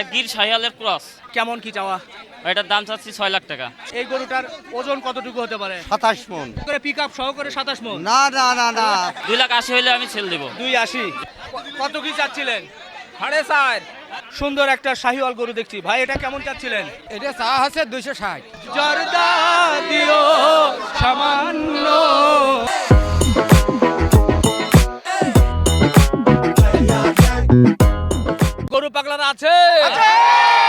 এটা গির শাহিয়ালের ক্রস। কেমন কি চাওয়া? এটার দাম চাচ্ছি ছয় লাখ টাকা। এই গরুটার ওজন কতটুকু হতে পারে? সাতাশ মন। করে পিক আপ সহ করে সাতাশ মন? না না না না। দুই লাখ আশি হলে আমি ছেল দেবো। দুই আশি। কত কি চাচ্ছিলেন? সাড়ে চার। সুন্দর একটা শাহিওয়াল গরু দেখছি। ভাই এটা কেমন চাচ্ছিলেন? এটা চা আছে দুইশো ষাট। জর্দা দিও সামান্য। পাগলারা আছে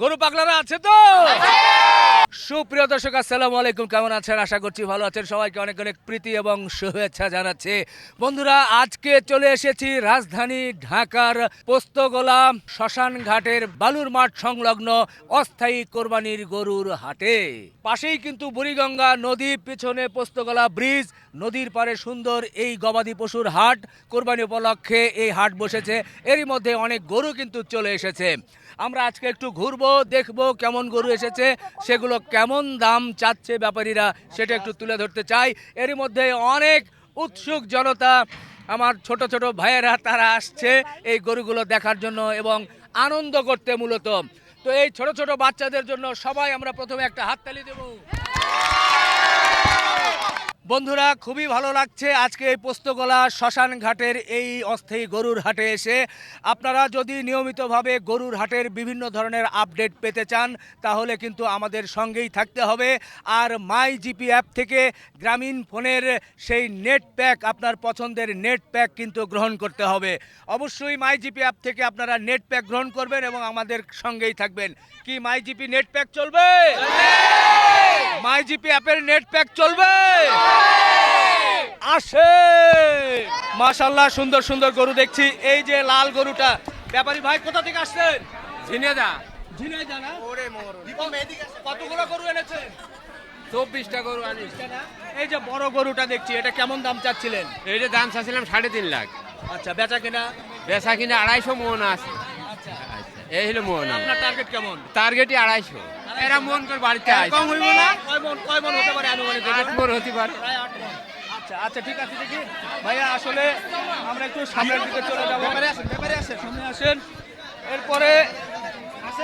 গরু পাগলারা আছে তো? সুপ্রিয় দর্শক, আসসালামু আলাইকুম। কেমন আছেন? আশা করছি ভালো আছেন। সবাইকে অনেক অনেক প্রীতি এবং শুভেচ্ছা জানাচ্ছি। বন্ধুরা, আজকে চলে এসেছি রাজধানী ঢাকার পোস্তগোলা শ্মশান ঘাটের বালুর মাঠ সংলগ্ন অস্থায়ী কোরবানির গরুর হাটে। পাশেই কিন্তু বুড়িগঙ্গা নদী, পিছনে পোস্তগোলা ব্রিজ, নদীর পারে সুন্দর এই গবাদি পশুর হাট। কোরবানি উপলক্ষে এই হাট বসেছে। এরই মধ্যে অনেক গরু কিন্তু চলে এসেছে। আমরা আজকে একটু ঘুরবো, দেখব কেমন গরু এসেছে, সেগুলো কেমন দাম চাচ্ছে ব্যাপারীরা সেটা একটু তুলে ধরতে চাই। এরই মধ্যে অনেক উৎসুক জনতা, আমার ছোট ছোট ভাইয়েরা, তারা আসছে এই গরুগুলো দেখার জন্য এবং আনন্দ করতে মূলত। তো এই ছোট ছোট বাচ্চাদের জন্য সবাই আমরা প্রথমে একটা হাততালি দেবো। বন্ধুরা, খুবই ভালো লাগছে আজকে এই পোস্তগোলা শ্মশান ঘাটের এই অস্থায়ী গরুর হাটে এসে। আপনারা যদি নিয়মিতভাবে গরুর হাটের বিভিন্ন ধরনের আপডেট পেতে চান, তাহলে কিন্তু আমাদের সঙ্গেই থাকতে হবে। আর মাই জিপি অ্যাপ থেকে গ্রামীণ ফোনের সেই নেট প্যাক আপনার পছন্দের নেট প্যাক কিন্তু গ্রহণ করতে হবে। অবশ্যই মাই জিপি অ্যাপ থেকে আপনারা নেট প্যাক গ্রহণ করবেন এবং আমাদের সঙ্গেই থাকবেন। কি মাই জিপি নেট প্যাক চলবে? মাই জিপি অ্যাপের নেট প্যাক চলবে। আসে। মাশাল্লাহ সুন্দর সুন্দর গরু দেখছি। এই যে লাল গরুটা। ব্যাপারী ভাই কোথা থেকে আসছেন? ঝিনেদা ঝিনাইদা না? কতগুলো গরু এনেছেন? চব্বিশটা গরু আনিস এই যে বড় গরুটা দেখছি এটা কেমন দাম চাচ্ছিলেন? এইটা দাম চাচ্ছিলাম সাড়ে তিন লাখ। আচ্ছা বেচা কিনা? বেচা কিনে আড়াইশো মন আছে। আচ্ছা। এই হলো মন আপনার টার্গেট কেমন? টার্গেটই আড়াইশো। এরা মন করে বাড়িতে আসে কম হইব না? কয় মন কয় মন হতে পারে আনুমানিক আট মন হতে পারে। প্রায় আট মণ। আচ্ছা আচ্ছা ঠিক আছে দেখি। ভাইয়া আসলে আমরা একটু সামনের দিকে চলে যাব। সামনে আসেন। এরপরে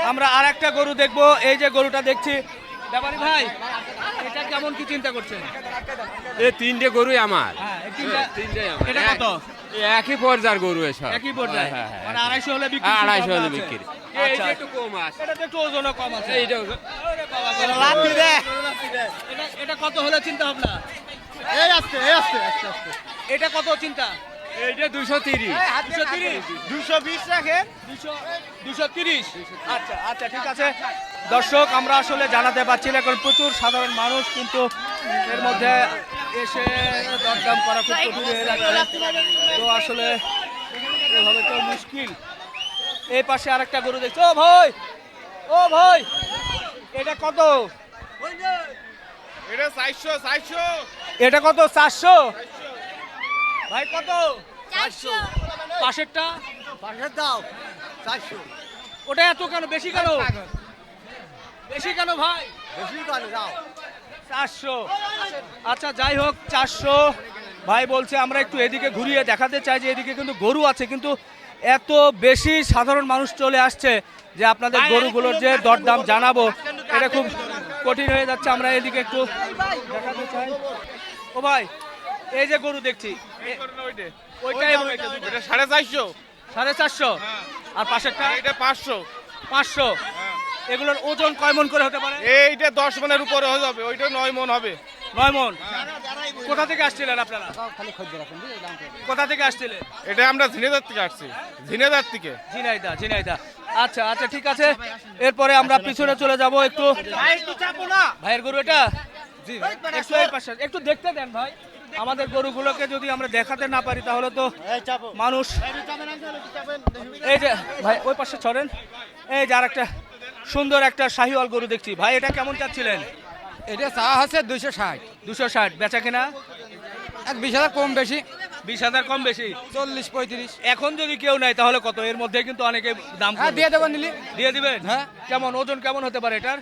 আমরা আর একটা গরু দেখব। এই যে গরুটা দেখছি। ব্যাপারী ভাই এটা কেমন কি চিন্তা করছেন? এই তিনটে গরুই আমার। হ্যাঁ তিনটা- আমার। এটা কত? এক- একই পর্যায়ের গরু এসব। একই পর্যায়ে? হ্যাঁ, হ্যাঁ, মানে হ্যাঁ। আড়াইশো হলে বিক্রি আড়াইশো হলে বিক্রি। আচ্ছা। একটু কম আছে। এটা একটু ওজনও কম আছে। এইটা এটা এটা কত হলে চিন্তা ভাবনা? এই আসছে এই আসছে আস্তে আস্তে এটা কত চিন্তা? এইটা দুশো তিরিশ। দুশো তিরিশ? দুশো বিশ রাখেন। দুশো দুশো তিরিশ? আচ্ছা আচ্ছা ঠিক আছে। দর্শক আমরা আসলে জানাতে পারছি না কারণ প্রচুর সাধারণ মানুষ কিন্তু এর মধ্যে এসে দরদাম করা খুব কঠিন হয়ে যাচ্ছে তো আসলে এভাবে তো মুশকিল। এই পাশে আরেকটা গরু দেখছ? ও ভাই! ও ভাই! এটা কত? এটা চারশো চারশো। এটা কত? চারশো? ভাই কত? পাশেরটা? পাশের দাও। চারশো। ওটা এত কেন? বেশি কেন? বেশি কেন ভাই? বেশি করে দাও। চারশো। আচ্ছা যাই হোক চারশো। ভাই বলছে আমরা একটু এদিকে ঘুরিয়ে দেখাতে চাই যে এদিকে কিন্তু গরু আছে কিন্তু এত বেশি সাধারণ মানুষ চলে আসছে যে আপনাদের গরুগুলোর যে দরদাম জানাব এটা খুব কঠিন হয়ে যাচ্ছে আমরা এদিকে একটু দেখাতে চাই। ও ভাই এই যে গরু দেখছি সাড়ে চারশো। সাড়ে চারশো? আর পাশেরটা? এটা পাঁচশো। পাঁচশো? এগুলোর ওজন কয় মন করে হতে পারে? এইটা দশ মনের উপরে হয়ে যাবে ওইটা নয় মন হবে। নয় মন কোথা থেকে আসছিলেন আপনারা? কোথা থেকে আসছিলেন? এটা আমরা ঝিনেদার থেকে আসছি। ঝিনেদার থেকে। ঝিনাইদা ঝিনাইদা আচ্ছা আচ্ছা ঠিক আছে। এরপরে আমরা পিছনে চলে যাব একটু। ভাইয়ের গরু এটা? একটু এই একটু দেখতে দেন ভাই। আমাদের গরুগুলোকে যদি আমরা দেখাতে না পারি তাহলে তো মানুষ এই যে ভাই ওই পাশে ছড়েন এই যে আর একটা সুন্দর একটা শাহিওয়াল গরু দেখছি। ভাই এটা কেমন চাচ্ছিলেন? এটা চা আছে দুশো ষাট। দুশো ষাট বেচা কেনা? এক বিশ হাজার কম বেশি। বিশ হাজার কম বেশি? চল্লিশ পঁয়ত্রিশ। এখন যদি কেউ নেয় তাহলে কত? এর মধ্যে কিন্তু অনেকে দাম হ্যাঁ দিয়ে দেবো নিলি? দিয়ে দিবেন? হ্যাঁ। কেমন? ওজন কেমন হতে পারে এটার?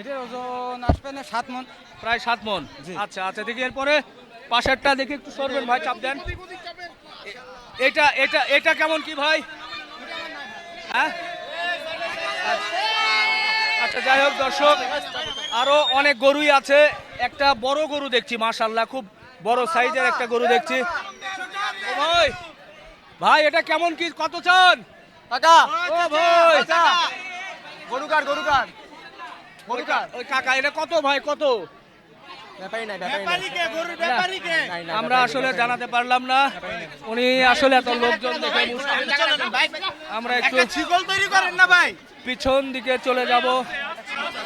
এটার ওজন আসবে না সাত মন। প্রায় সাত মন। আচ্ছা আচ্ছা দেখি এরপরে পাশেরটা দেখি একটু সরবেন ভাই চাপ দেন। এটা এটা এটা কেমন কি ভাই? হ্যাঁ? আচ্ছা যাই হোক দর্শক। আরও অনেক গরুই আছে। একটা বড় গরু দেখছি মাশাল্লাহ খুব বড় সাইজের একটা গরু দেখছি। ভাই ভাই এটা কেমন কি কত চান? কাকা ও ভাই। গরু কার গরু কার গরু কার ওই কাকা এটা কত ভাই কত? আমরা আসলে জানাতে পারলাম না। উনি আসলে এত লোকজন দেখে। আমরা একটু করেন না ভাই। পিছন দিকে চলে যাব।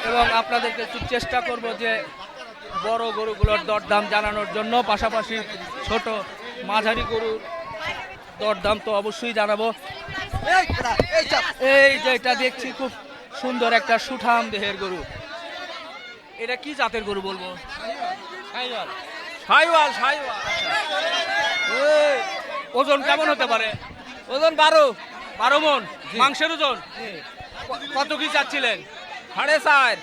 এবং আপনাদেরকে একটু চেষ্টা করব যে বড় গরুগুলোর দরদাম জানানোর জন্য পাশাপাশি ছোট মাঝারি গরুর দরদাম তো অবশ্যই জানাব। এই যে এটা দেখছি খুব সুন্দর একটা সুঠাম দেহের গরু। এটা কি জাতের গরু বলব? ওজন কেমন হতে পারে? ওজন বারো। বারো মন মাংসের ওজন? কত কি চাচ্ছিলেন? সাড়ে চার।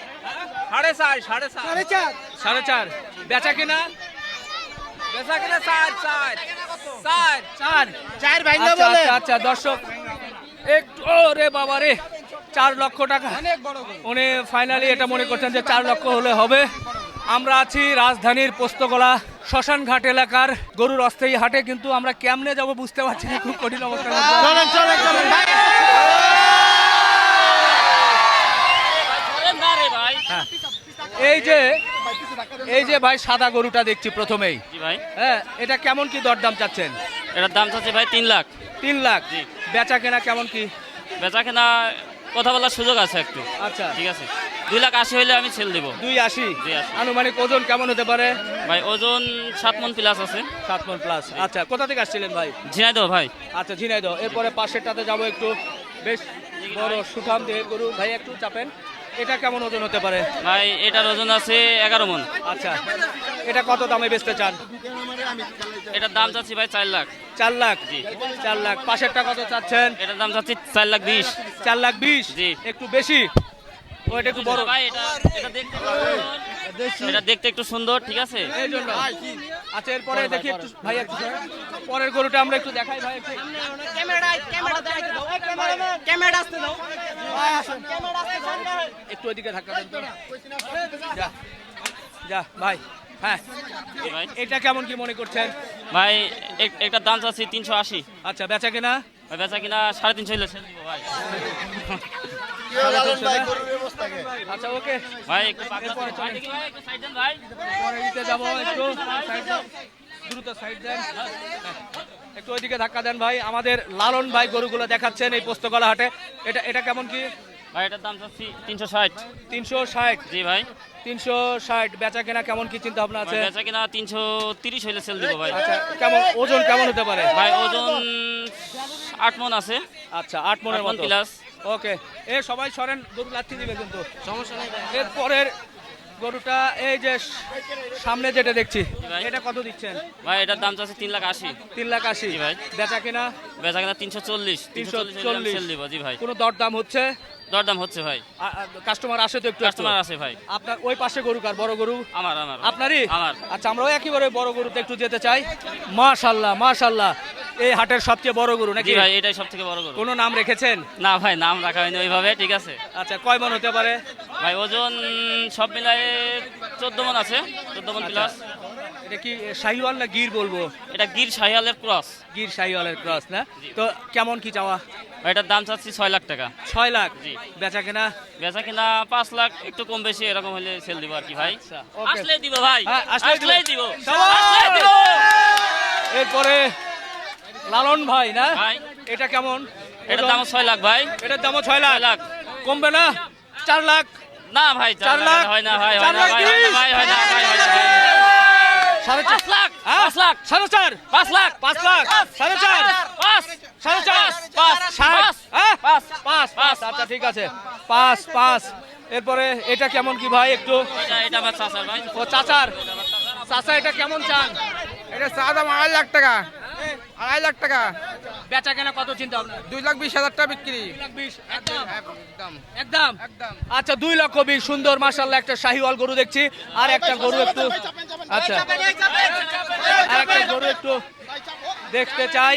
সাড়ে চার সাড়ে চার। সাড়ে চার। সাড়ে চার। বেচা কিনা? বেচা কিনা চার চার। চার। চার। চার আচ্ছা, আচ্ছা আচ্ছা দর্শক একটু রে বাবা রে চার লক্ষ টাকা। উনি ফাইনালি এটা মনে করছেন যে চার লক্ষ হলে হবে। আমরা আছি রাজধানীর পোস্তগোলা শ্মশানঘাট এলাকার গরুর অস্থায়ী হাটে কিন্তু আমরা কেমনে যাব বুঝতে পারছি না খুব কঠিন অবস্থা চলেন চলেন চলেন ভাই ধরেন না রে ভাই এই যে এই যে ভাই সাদা গরুটা দেখছি প্রথমেই। ভাই। হ্যাঁ এটা কেমন কি দরদাম চাচ্ছেন? এটার দাম চাচ্ছে ভাই তিন লাখ। তিন লাখ? জি। বেচা কেনা কেমন কি? বেচা কেনা কথা বলার সুযোগ আছে একটু। আচ্ছা। ঠিক আছে। দুই লাখ আশি হলে আমি ছেল দেবো। দুই আশি? আনুমানিক ওজন কেমন হতে পারে? ভাই ওজন সাত মন প্লাস আছে। সাত মন প্লাস আচ্ছা কোথা থেকে আসছিলেন ভাই? ঝিনাইদহ ভাই। আচ্ছা ঝিনাইদহ। এরপরে পাশেরটাতে যাব একটু। বেশ বড় সুঠাম দেহের গরু। ভাই একটু চাপেন। এটা কেমন ওজন হতে পারে? ভাই এটার ওজন আছে এগারো মন। আচ্ছা এটা কত দামে বেচতে চান? এটার দাম চাচ্ছি ভাই চার লাখ। চার লাখ? জি। চার লাখ। পাশেরটা কত চাচ্ছেন? এটার দাম চাচ্ছি চার লাখ বিশ। চার লাখ বিশ? জি। একটু বেশি? ওইটা একটু বড়। ভাই এটা এটা দেখতে। এটা দেখতে একটু সুন্দর ঠিক আছে? এই জন্য আচ্ছা এরপরে দেখি একটু ভাই একটু পরের গরুটা আমরা একটু দেখাই ভাই একটু। একটু ওইদিকে ধাক্কা দেন যা যা ভাই হ্যাঁ। ভাই। এটা কেমন কি মনে করছেন? ভাই এক- একটার দাম চাচ্ছি তিনশো আশি। আচ্ছা বেচা কেনা? ভাই বেচা কিনা সাড়ে তিনশো ভাই। আচ্ছা ওকে। ভাই একটু পাকড়া করে ভাই দেখি ভাই একটু সাইড দেন ভাই। পরে দিতে যাব একটু। সাইড দ্রুত সাইড দেন। একটু ওইদিকে ধাক্কা দেন ভাই। আমাদের লালন ভাই গরুগুলো দেখাচ্ছেন এই পোস্তগলা হাটে। এটা এটা কেমন কি? ভাই এটার দাম চাচ্ছি তিনশো ষাট। তিনশো ষাট? জি ভাই। তিনশো ষাট। বেচা কেনা কেমন কি চিন্তা ভাবনা আছে? বেচা কিনা তিনশো তিরিশ হলে সেল দিব ভাই। আচ্ছা কেমন ওজন কেমন হতে পারে? ভাই ওজন আট মন আছে। আচ্ছা আট মনের মন মতো। প্লাস ওকে এ সবাই সরেন গরু লাথি দিবে কিন্তু। সমস্যা নেই এর পরের গরুটা এই যে সামনে যেটা দেখছি। এটা কত দিচ্ছেন? ভাই এটার দাম চাচ্ছে তিন লাখ আশি। তিন লাখ আশি। ভাই। বেচা কেনা? বেচা কিনা তিনশো চল্লিশ তিনশো চল্লিশ জি ভাই। কোনো দরদাম হচ্ছে? দরদাম হচ্ছে ভাই। কাস্টমার আসে তো একটু কাস্টমার। আছে ভাই। আপনার ওই পাশে গরু কার? বড় গরু? আমার আমার আপনারই? আমার। আচ্ছা আমরাও একেবারে বড় গরুতে একটু যেতে চাই। মাশাল্লাহ মাশাল্লাহ। এই হাটের সবচেয়ে বড় গরু নাকি? ভাই এটাই সব থেকে বড় গরু। কোনো নাম রেখেছেন? না ভাই নাম রাখা হয়নি ওইভাবে ঠিক আছে। আচ্ছা কয় মন হতে পারে? ভাই ওজন সব মিলায়ে চোদ্দ মন আছে চোদ্দ মন প্লাস এটা কি শাহিওয়াল না গির বলব? এটা গির শাহিয়ালের ক্রস। গির শাহিওয়ালের ক্রস না? তো কেমন কি চাওয়া? এটার দাম চাচ্ছি ছয় লাখ টাকা। ছয় লাখ? জি। বেচা কেনা বেচা কিনা পাঁচ লাখ একটু কম বেশি এরকম হলে সেল দিব আর কি ভাই। আচ্ছা, আসলে দিব ভাই হ্যাঁ, আসলেই দিব। এরপরে লালন ভাই না? এটা কেমন? এটার দাম ছয় লাখ ভাই। এটার দামও ছয় লাখ? লাখ। কমবে না? চার লাখ? না ভাই চার লাখ? হয় না ভাই হয় না ভাই হয় না ভাই হয় না ভাই হয় না ভাই। সাড়ে চার। লাখ হ্যাঁ? পাঁচ লাখ। সাড়ে চার। পাঁচ লাখ। পাঁচ লাখ। সাড়ে চার। পাঁচ। সাড়ে চার। পাঁচ। ষাট পাঁচ। হ্যাঁ? পাঁচ। পাঁচ। পাঁচ। আচ্ছা ঠিক আছে। পাঁচ পাঁচ। এরপরে এটা কেমন কি ভাই একটু? এটা এটা আমার চাচার ভাই। ও চাচার। চাচা এটা কেমন চান? এটা চা দাম আড়াই লাখ টাকা। আড়াই লাখ টাকা। বেচা কেনা কত চিন্তা ভাবনা? দুই লাখ বিশ হাজার টাকা বিক্রি। একদম? একদম আচ্ছা দুই লক্ষ বিশ সুন্দর মাসাল্লাহ একটা শাহিওয়াল গরু দেখছি। আর একটা গরু একটু আচ্ছা। আর একটা গরু একটু দেখতে চাই।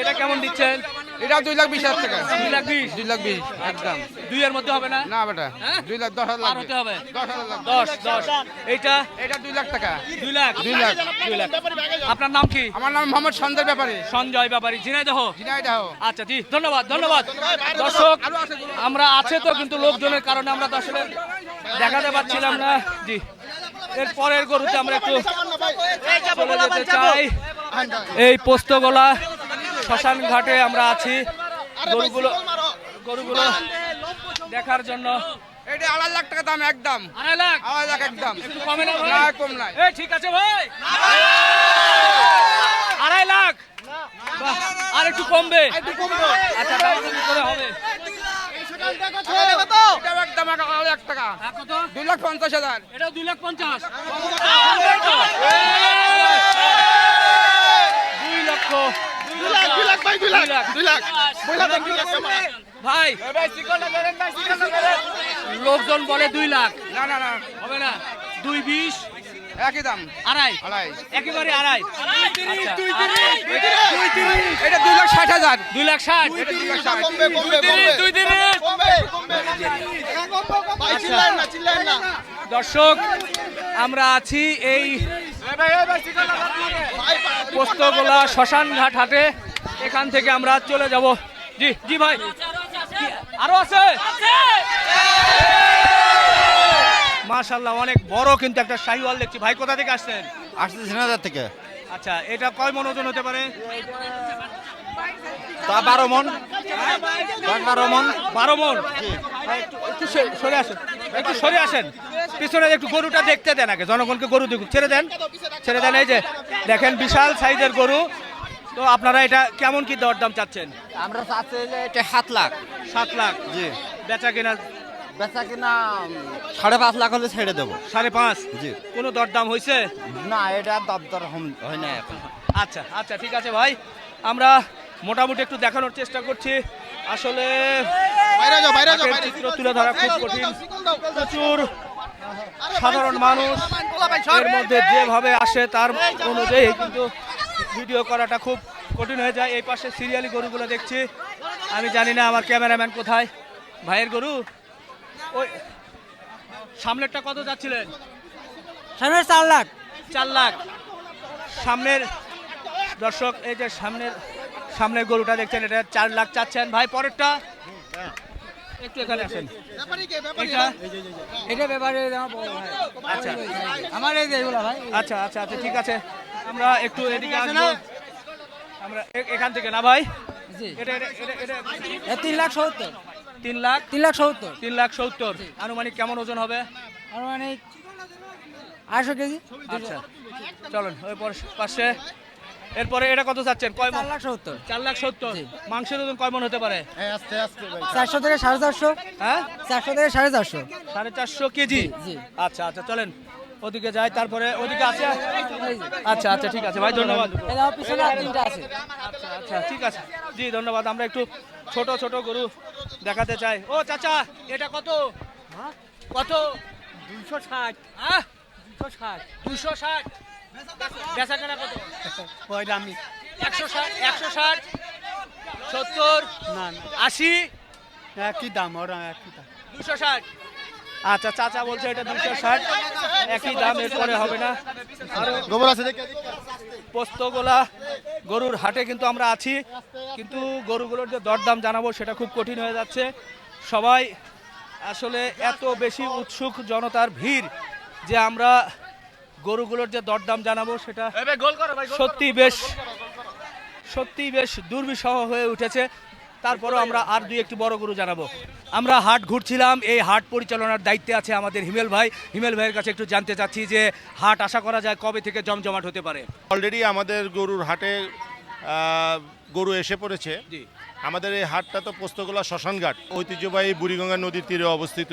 এটা কেমন দিচ্ছেন? এটা দুই লাখ বিশ হাজার টাকা। দুই লাখ বিশ। দুই লাখ বিশ একদম। দুইয়ের মধ্যে হবে না? না বেটা হ্যাঁ? দুই লাখ দশ হাজার হতে হবে? দশ হাজার দশ দশ। এইটা? এটা দুই লাখ টাকা। দুই লাখ। দুই লাখ। দুই লাখ। আপনার নাম কি? আমার নাম মোহাম্মদ সঞ্জয় ব্যাপারী। সঞ্জয় ব্যাপারী। ঝিনাইদহ? ঝিনাইদহ। আচ্ছা জি ধন্যবাদ ধন্যবাদ। দর্শক আমরা আছে তো কিন্তু লোকজনের কারণে আমরা তো আসলে দেখাতে পাচ্ছিলাম না। জি। এর পরের গরুতে আমরা একটু চলে যেতে চাই। এই পোস্তগোলা শ্মশান ঘাটে আমরা আছি। গরুগুলো গরুগুলো দেখার জন্য। এটা আড়াই লাখ টাকা দাম একদম। আড়াই লাখ? আড়াই লাখ একদম। একটু কমে না ভাই? না কম নাই। এই ঠিক আছে ভাই। আড়াই লাখ? আর একটু কমবে। আচ্ছা দামাদামি করে হবে। দুই লাখ পঞ্চাশ হাজার। দুই লাখ পঞ্চাশ। দুই লক্ষ। ভাই লোকজন বলে দুই লাখ। না না না। হবে না। দুই বিশ একই দাম। আড়াই। আড়াই। একেবারে আড়াই। আচ্ছা, এটা দুই লাখ ষাট হাজার। দুই লাখ ষাট। দর্শক আমরা আছি এই পোস্তগোলা শ্মশান ঘাট হাটে এখান থেকে আমরা চলে যাব। জি জি ভাই। আরও আছে? মাশাল্লাহ অনেক বড় কিন্তু একটা শাহিওয়াল দেখছি। ভাই কোথা থেকে আসছেন? আসছে থেকে। আচ্ছা এটা কয় মন ওজন হতে পারে? তা বারো মন। বারো মন। বারো মন। একটু একটু সরে আসেন। একটু সরে আসেন। পিছনে একটু গরুটা দেখতে দেন আগে। জনগণকে গরু দেখুন ছেড়ে দেন। ছেড়ে দেন। এই যে দেখেন বিশাল সাইজের গরু। তো আপনারা এটা কেমন কি দরদাম চাচ্ছেন? আমরা চাচ্ছি যে এটা সাত লাখ। সাত লাখ? জি। বেচা কিনা? বেচা কিনা সাড়ে পাঁচ লাখ হলে ছেড়ে দেবো। সাড়ে পাঁচ? জি। কোনো দরদাম হয়েছে না এটা দপ্তর হয় না এখন। আচ্ছা আচ্ছা ঠিক আছে ভাই। আমরা মোটামুটি একটু দেখানোর চেষ্টা করছি। আসলে চিত্র তুলে ধরা খুব কঠিন। প্রচুর সাধারণ মানুষ এর মধ্যে যেভাবে আসে তার অনুযায়ী কিন্তু ভিডিও করাটা খুব কঠিন হয়ে যায়। এই পাশে সিরিয়ালি গরুগুলো দেখছি। আমি জানি না আমার ক্যামেরাম্যান কোথায়। ভাইয়ের গরু? ওই সামনেরটা কত যাচ্ছিলেন? সামনে চার লাখ। চার লাখ। সামনের দর্শক এই যে সামনের সামনের গরুটা দেখছেন এটা চার লাখ চাচ্ছেন। ভাই পরেরটা। একটু এখানে আসেন। এটা ব্যাপারে আমার আচ্ছা। আমার এই যে এগুলা ভাই। আচ্ছা আচ্ছা আচ্ছা ঠিক আছে। আমরা একটু এদিকে আসব। আমরা এখান থেকে না ভাই? তিন লাখ সত্তর। তিন লাখ? তিন লাখ সত্তর। তিন লাখ সত্তর। আনুমানিক কেমন ওজন হবে? আনুমানিক মানে আড়াইশো কেজি। আচ্ছা চলুন ওই পর- পাশে। এরপরে এটা কত চাচ্ছেন? কয় মণ? চার লাখ সত্তর। চার লাখ সত্তর। মাংসের ওজন কয় মন হতে পারে? চারশো থেকে সাড়ে চারশো। হ্যাঁ? চারশো থেকে সাড়ে চারশো। সাড়ে চারশো কেজি? জি। আচ্ছা আচ্ছা চলেন। ওদিকে যাই তারপরে ওদিকে আছে আচ্ছা আচ্ছা ঠিক আছে ভাই ধন্যবাদ এই যে। পিছনে আর তিনটা আছে। আচ্ছা আচ্ছা ঠিক আছে। জি ধন্যবাদ। আমরা একটু ছোট ছোট গরু দেখাতে চাই। ও চাচা এটা কত? কত? দুইশো ষাট। হ্যাঁ? দুশো ষাট। দুশো ষাট। বেচা কেনা কত? কয় দামি একশো ষাট একশো ষাট সত্তর না আশি একই দাম? ওরা একই দাম? দুশো ষাট। আচ্ছা চাচা বলছে এটা দুশো ষাট। একই দাম এরপরে হবে না। আরও গোবর আছে পোস্তগোলা গরুর হাটে কিন্তু আমরা আছি। কিন্তু গরুগুলোর যে দরদাম জানাব সেটা খুব কঠিন হয়ে যাচ্ছে। সবাই আসলে এত বেশি উৎসুক জনতার ভিড় যে আমরা গরুগুলোর যে দরদাম জানাব সেটা সত্যি বেশ সত্যি বেশ দুর্বিষহ হয়ে উঠেছে। তারপরও আমরা আর দুই একটি বড় গরু জানাব। আমরা হাট ঘুরছিলাম এই হাট পরিচালনার দায়িত্বে আছে আমাদের হিমেল ভাই। হিমেল ভাইয়ের কাছে একটু জানতে চাচ্ছি যে হাট আশা করা যায় কবে থেকে জমজমাট হতে পারে? অলরেডি আমাদের গরুর হাটে গরু এসে পড়েছে। আমাদের এই হাটটা তো পোস্তগোলা শ্মশানঘাট। ঐতিহ্যবাহী বুড়িগঙ্গা নদীর তীরে অবস্থিত।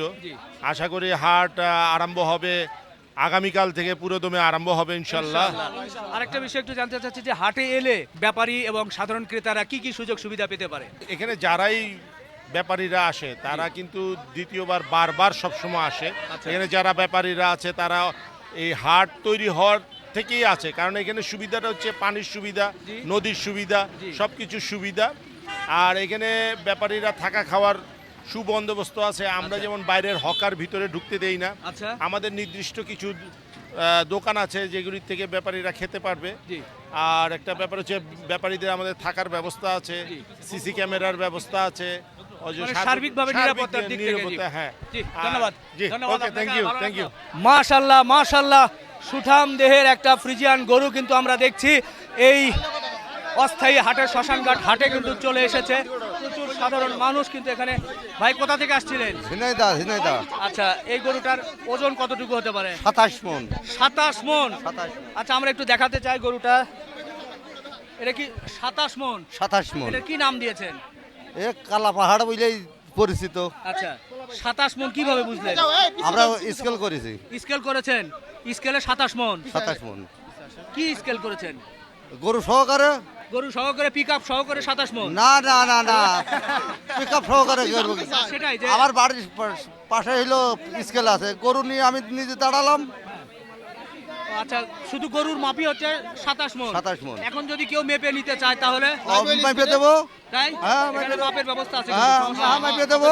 আশা করি হাট আরম্ভ হবে আগামীকাল থেকে পুরোদমে আরম্ভ হবে ইনশাল্লাহ আরেকটা বিষয় একটু জানতে চাচ্ছি যে হাটে এলে ব্যাপারী এবং সাধারণ ক্রেতারা কি কি সুযোগ সুবিধা পেতে পারে? এখানে যারাই ব্যাপারীরা আসে তারা কিন্তু দ্বিতীয়বার বারবার সবসময় আসে। আচ্ছা। এখানে যারা ব্যাপারীরা আছে তারা এই হাট তৈরি হওয়ার থেকেই আছে। কারণ এখানে সুবিধাটা হচ্ছে পানির সুবিধা নদীর সুবিধা। সব কিছুর সুবিধা। আর এখানে ব্যাপারীরা থাকা খাওয়ার সুবন্দোবস্ত আছে। আমরা যেমন বাইরের হকার ভিতরে ঢুকতে দেই না। আচ্ছা। আমাদের নির্দিষ্ট কিছু দোকান আছে যেগুলির থেকে ব্যাপারীরা খেতে পারবে। আর একটা ব্যাপার হচ্ছে ব্যাপারীদের আমাদের থাকার ব্যবস্থা আছে। সিসি ক্যামেরার ব্যবস্থা আছে। মানে হ্যাঁ। মাশাল্লাহ মাশাল্লাহ সুঠাম দেহের একটা ফ্রিজিয়ান গরু কিন্তু আমরা দেখছি। এই অস্থায়ী হাটের শ্মশানঘাট হাটে কিন্তু চলে এসেছে। প্রচুর সাধারণ মানুষ কিন্তু এখানে। ভাই কোথা থেকে আসছিলেন? ঝিনাইদা ঝিনাইদা। আচ্ছা এই গরুটার ওজন কতটুকু হতে পারে? সাতাশ মন। সাতাশ মন? আচ্ছা আমরা একটু দেখাতে চাই গরুটা। এটা কি সাতাশ মন? সাতাশ মন। এটা কি নাম দিয়েছেন? এ কালা পাহাড় বলেই পরিচিত। আচ্ছা সাতাশ মন কীভাবে বুঝলেন? আমরা স্কেল করেছি। স্কেল করেছেন? স্কেলে সাতাশ মন। সাতাশ মন। কি স্কেল করেছেন? গরু সহকারে গরু সহকারে পিক আপ সহকারে সাতাশ মন। না না না না। পিক আপ সহকারে গরু। সেটাই আমার বাড়ির পাশে হইল স্কেল আছে। গরু নিয়ে আমি নিজে দাঁড়ালাম। আচ্ছা শুধু গরুর মাপি হচ্ছে সাতাশ মন। 27 মণ। এখন যদি কেউ মেপে নিতে চায় তাহলে? মাইপে দেবো। তাই? হ্যাঁ, মাপের ব্যবস্থা আছে। হ্যাঁ হ্যাঁ। মাইপে দেবো।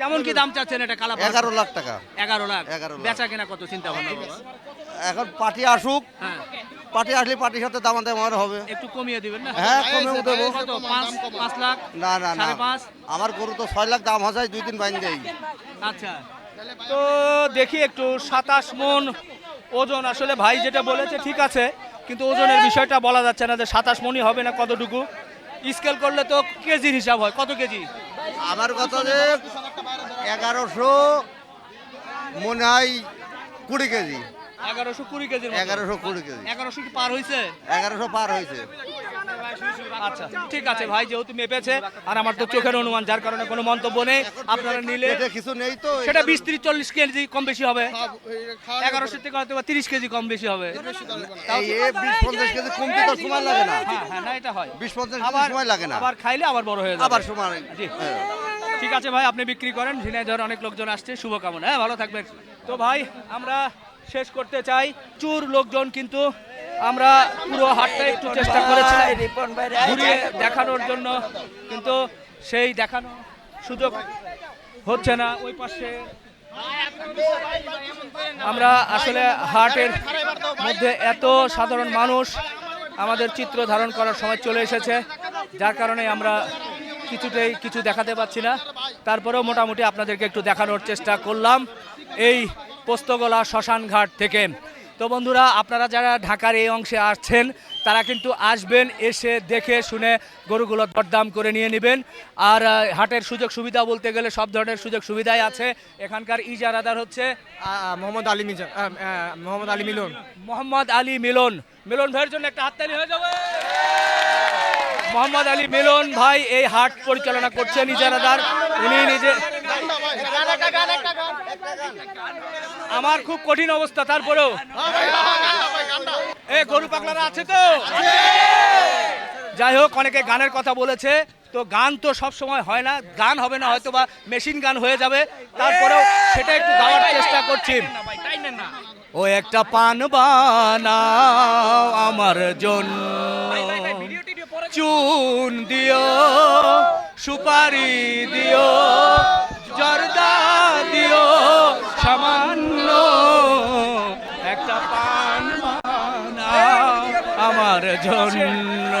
কেমন কি দাম চাচ্ছেন এটা কালা এগারো লাখ টাকা। এগারো লাখ। 11 লাখ। বেচা কেনা কত? চিন্তা ভাবনা? এখন পার্টি আসুক। হ্যাঁ। পার্টি আসলে পার্টির সাথে দাম দাম হবে। একটু কমিয়ে দিবেন না? হ্যাঁ কমে দেবো। কত? পাঁচ পাঁচ লাখ? না না না। পাঁচ? আমার গরু তো ছয় লাখ দাম হয় দুই দিন বাইন দেয় আচ্ছা। তো দেখি একটু সাতাশ মন ওজন আসলে ভাই যেটা বলেছে ঠিক আছে কিন্তু ওজনের বিষয়টা বলা যাচ্ছে না যে সাতাশ মনি হবে না কতটুকু। স্কেল করলে তো কেজির হিসাব হয় কত কেজি? আমার কথা যে এগারোশো মনে হয় কুড়ি কেজি। এগারোশো কুড়ি কেজি এগারোশো কুড়ি কেজি। এগারোশো কি পার হয়েছে এগারোশো পার হয়েছে আচ্ছা ঠিক আছে ভাই যেহেতু মেপেছে আর আমার তো চোখের অনুমান যার কারণে কোনো মন্তব্য নেই আপনারা নিলে কিছু নেই তো সেটা বিশ ত্রিশ চল্লিশ কেজি কম বেশি হবে। এগারোশো থেকে হয়তো বা তিরিশ কেজি কম বেশি হবে। এই পঞ্চাশ কেজি কমতে তো সময় লাগে না। হ্যাঁ হ্যাঁ না এটা হয়। বিশ পঞ্চাশ আবার সময় লাগে না। আবার খাইলে আবার বড় হয়ে যাবে। আবার সময় জি। ঠিক আছে ভাই আপনি বিক্রি করেন। ঝিনাইদহের অনেক লোকজন আসছে শুভকামনা। হ্যাঁ ভালো থাকবেন। তো ভাই আমরা শেষ করতে চাই। চুর লোকজন কিন্তু আমরা পুরো হাটটা একটু চেষ্টা করেছিলাম দেখানোর জন্য, কিন্তু সেই দেখানো সুযোগ হচ্ছে না। ওই পাশে আমরা আসলে হাটের মধ্যে এত সাধারণ মানুষ আমাদের চিত্র ধারণ করার সময় চলে এসেছে, যার কারণে আমরা কিছুতেই কিছু দেখাতে পাচ্ছি না। তারপরেও মোটামুটি আপনাদেরকে একটু দেখানোর চেষ্টা করলাম এই পোস্তগোলা শ্মশান ঘাট থেকে। তো বন্ধুরা আপনারা যারা ঢাকার এই অংশে আসছেন তারা কিন্তু আসবেন এসে দেখে শুনে গরুগুলো দরদাম করে নিয়ে নেবেন। আর হাটের সুযোগ সুবিধা বলতে গেলে সব ধরনের সুযোগ সুবিধাই আছে। এখানকার ইজারাদার হচ্ছে মোহাম্মদ আলী মিজান মোহাম্মদ আলী মিলন। মোহাম্মদ আলী মিলন। মিলন ভাইয়ের জন্য একটা হাততালি হয়ে যাবে। মোহাম্মদ আলী মিলন ভাই এই হাট পরিচালনা করছেন ইজারাদার উনি নিজে আমার খুব কঠিন অবস্থা, তারপরেও। এ, গরু পাগলারা আছে তো? যাই হোক, অনেকে গানের কথা বলেছে। তো গান তো সব সময় হয় না, গান হবে না হয়তো বা মেশিন গান হয়ে যাবে। তারপরেও সেটা একটু গাওয়ার চেষ্টা করছি। ও, একটা পান বানাও আমার জন্য। চুন দিও সুপারি দিও জর্দা দিও সামান্য একটা পান আমার জন্য।